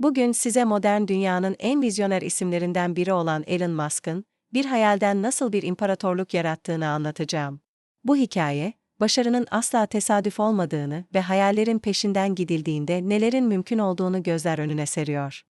Bugün size modern dünyanın en vizyoner isimlerinden biri olan Elon Musk'ın bir hayalden nasıl bir imparatorluk yarattığını anlatacağım. Bu hikaye, başarının asla tesadüf olmadığını ve hayallerin peşinden gidildiğinde nelerin mümkün olduğunu gözler önüne seriyor.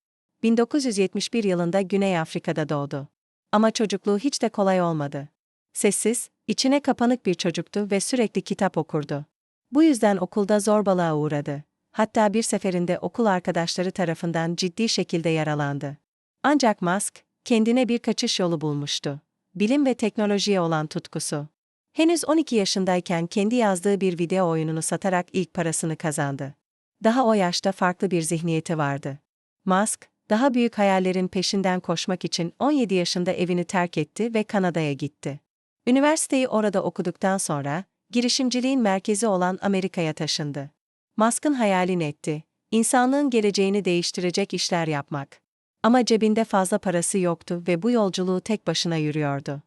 1971 yılında Güney Afrika'da doğdu. Ama çocukluğu hiç de kolay olmadı. Sessiz, içine kapanık bir çocuktu ve sürekli kitap okurdu. Bu yüzden okulda zorbalığa uğradı. Hatta bir seferinde okul arkadaşları tarafından ciddi şekilde yaralandı. Ancak Musk, kendine bir kaçış yolu bulmuştu. Bilim ve teknolojiye olan tutkusu. Henüz 12 yaşındayken kendi yazdığı bir video oyununu satarak ilk parasını kazandı. Daha o yaşta farklı bir zihniyeti vardı. Musk, daha büyük hayallerin peşinden koşmak için 17 yaşında evini terk etti ve Kanada'ya gitti. Üniversiteyi orada okuduktan sonra, girişimciliğin merkezi olan Amerika'ya taşındı. Musk'ın hayali netti, insanlığın geleceğini değiştirecek işler yapmak. Ama cebinde fazla parası yoktu ve bu yolculuğu tek başına yürüyordu.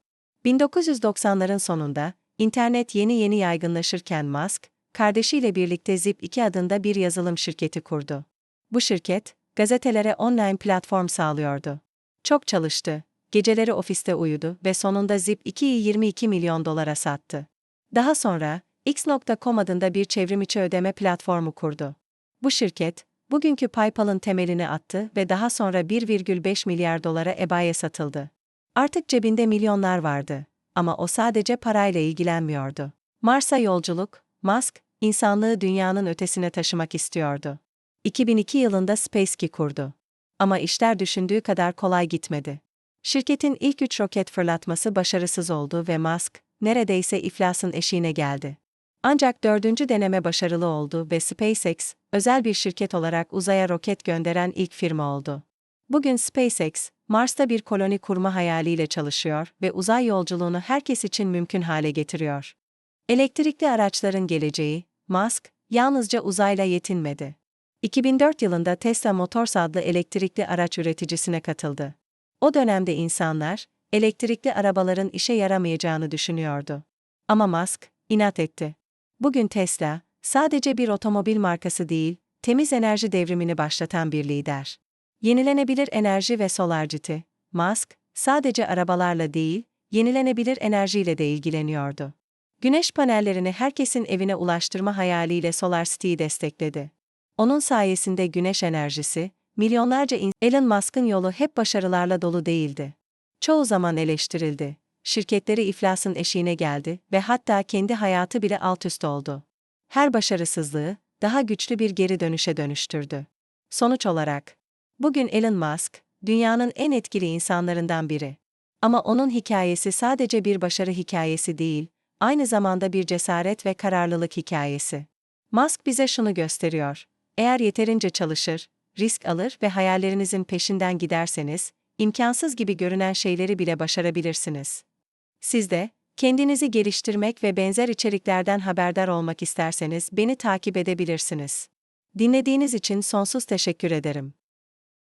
1990'ların sonunda, internet yeni yeni yaygınlaşırken Musk, kardeşiyle birlikte Zip2 adında bir yazılım şirketi kurdu. Bu şirket, gazetelere online platform sağlıyordu. Çok çalıştı, geceleri ofiste uyudu ve sonunda Zip2'yi 22 milyon dolara sattı. Daha sonra, X.com adında bir çevrimiçi ödeme platformu kurdu. Bu şirket, bugünkü PayPal'ın temelini attı ve daha sonra 1,5 milyar dolara eBay'e satıldı. Artık cebinde milyonlar vardı ama o sadece parayla ilgilenmiyordu. Mars'a yolculuk, Musk, insanlığı dünyanın ötesine taşımak istiyordu. 2002 yılında SpaceX kurdu. Ama işler düşündüğü kadar kolay gitmedi. Şirketin ilk üç roket fırlatması başarısız oldu ve Musk, neredeyse iflasın eşiğine geldi. Ancak dördüncü deneme başarılı oldu ve SpaceX, özel bir şirket olarak uzaya roket gönderen ilk firma oldu. Bugün SpaceX, Mars'ta bir koloni kurma hayaliyle çalışıyor ve uzay yolculuğunu herkes için mümkün hale getiriyor. Elektrikli araçların geleceği, Musk, yalnızca uzayla yetinmedi. 2004 yılında Tesla Motors adlı elektrikli araç üreticisine katıldı. O dönemde insanlar, elektrikli arabaların işe yaramayacağını düşünüyordu. Ama Musk, inat etti. Bugün Tesla, sadece bir otomobil markası değil, temiz enerji devrimini başlatan bir lider. Yenilenebilir enerji ve solarciti, Musk, sadece arabalarla değil, yenilenebilir enerjiyle de ilgileniyordu. Güneş panellerini herkesin evine ulaştırma hayaliyle SolarCity'yi destekledi. Onun sayesinde güneş enerjisi, milyonlarca in Elon Musk'ın yolu hep başarılarla dolu değildi. Çoğu zaman eleştirildi. Şirketleri iflasın eşiğine geldi ve hatta kendi hayatı bile alt üst oldu. Her başarısızlığı daha güçlü bir geri dönüşe dönüştürdü. Sonuç olarak, bugün Elon Musk dünyanın en etkili insanlarından biri. Ama onun hikayesi sadece bir başarı hikayesi değil, aynı zamanda bir cesaret ve kararlılık hikayesi. Musk bize şunu gösteriyor. Eğer yeterince çalışır, risk alır ve hayallerinizin peşinden giderseniz, imkansız gibi görünen şeyleri bile başarabilirsiniz. Siz de, kendinizi geliştirmek ve benzer içeriklerden haberdar olmak isterseniz beni takip edebilirsiniz. Dinlediğiniz için sonsuz teşekkür ederim.